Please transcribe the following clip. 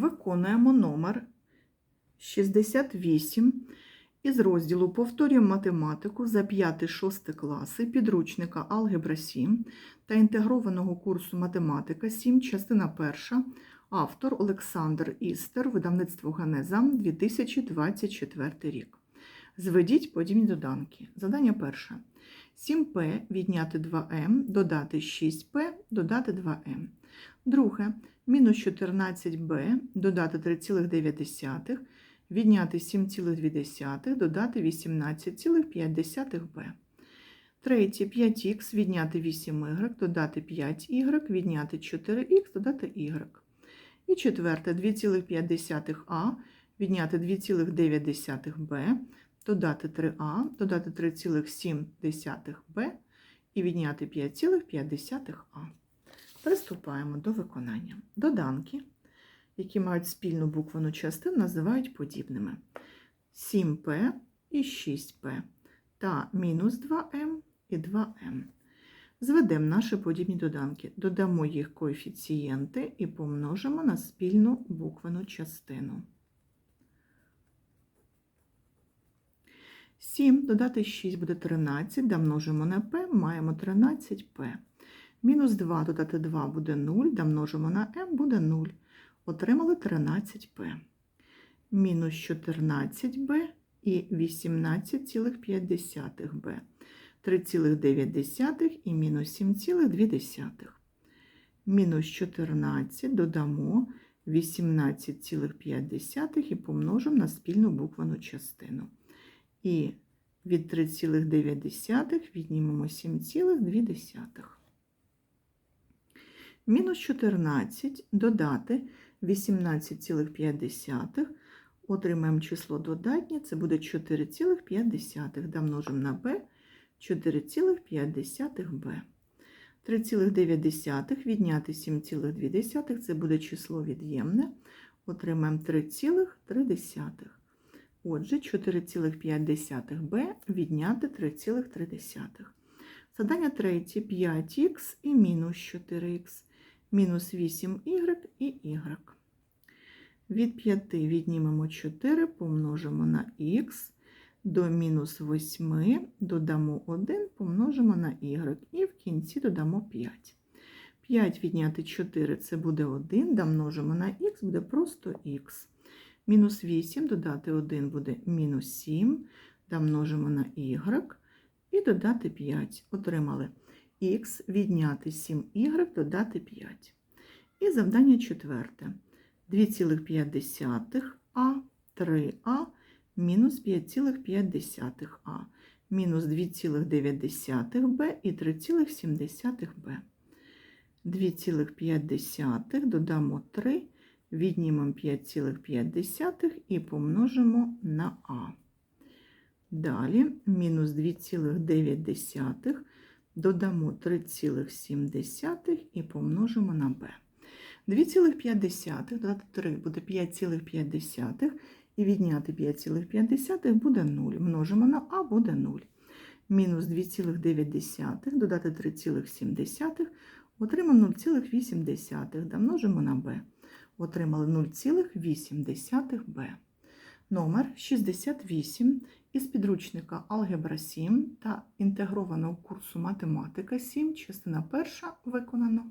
Виконуємо номер 68 із розділу Повторюємо математику за 5-6 класи підручника Алгебра 7 та інтегрованого курсу Математика 7, частина 1, автор Олександр Істер, видавництво Ганеза, 2024 рік. Зведіть подібні доданки. Задання перше. 7p відняти 2m, додати 6p, додати 2m. Друге. Мінус 14b, додати 3,9, відняти 7,2, додати 18,5b. Третє. 5х, відняти 8y, додати 5y, відняти 4х, додати y. І четверте. 2,5а, відняти 2,9b, додати 3а, додати 3,7b і відняти 5,5а. Приступаємо до виконання. Доданки, які мають спільну буквену частину, називають подібними. 7p і 6p та мінус 2m і 2m. Зведемо наші подібні доданки, додамо їх коефіцієнти і помножимо на спільну буквену частину. 7 додати 6 буде 13, домножимо на p, маємо 13p. Мінус 2 додати 2 буде 0, домножимо на m буде 0. Отримали 13p. Мінус 14b і 18,5b. 3,9 і мінус 7,2. Мінус 14 додамо 18,5 і помножимо на спільну буквену частину. І від 3,9 віднімемо 7,2. Мінус 14 додати 18,5. Отримаємо число додатнє, це буде 4,5. Домножимо на b 4,5b. 3,9 відняти 7,2 це буде число від'ємне. Отримаємо 3,3. Отже, 4,5b відняти 3,3. Задання третє 5х і мінус 4х, мінус 8y і y. Від 5 віднімемо 4, помножимо на х, до мінус 8 додамо 1, помножимо на y, і в кінці додамо 5. 5 відняти 4 це буде 1, домножимо на х, буде просто х. Мінус 8 додати 1 буде мінус 7, домножимо на y і додати 5. Отримали х відняти 7y, додати 5. І завдання четверте. 2,5а, 3а, мінус 5,5а, мінус 2,9b і 3,7b. 2,5 додамо 3, віднімемо 5,5 і помножимо на а. Далі мінус 2,9 додамо 3,7 і помножимо на b. 2,5 додати 3 буде 5,5 і відняти 5,5 буде 0. Множимо на а буде 0. Мінус 2,9 додати 3,7 отримаємо 0,8. Домножимо на b. Отримали 0,8 Б. Номер 68 із підручника Алгебра 7 та інтегрованого курсу Математика 7, частина 1 виконано.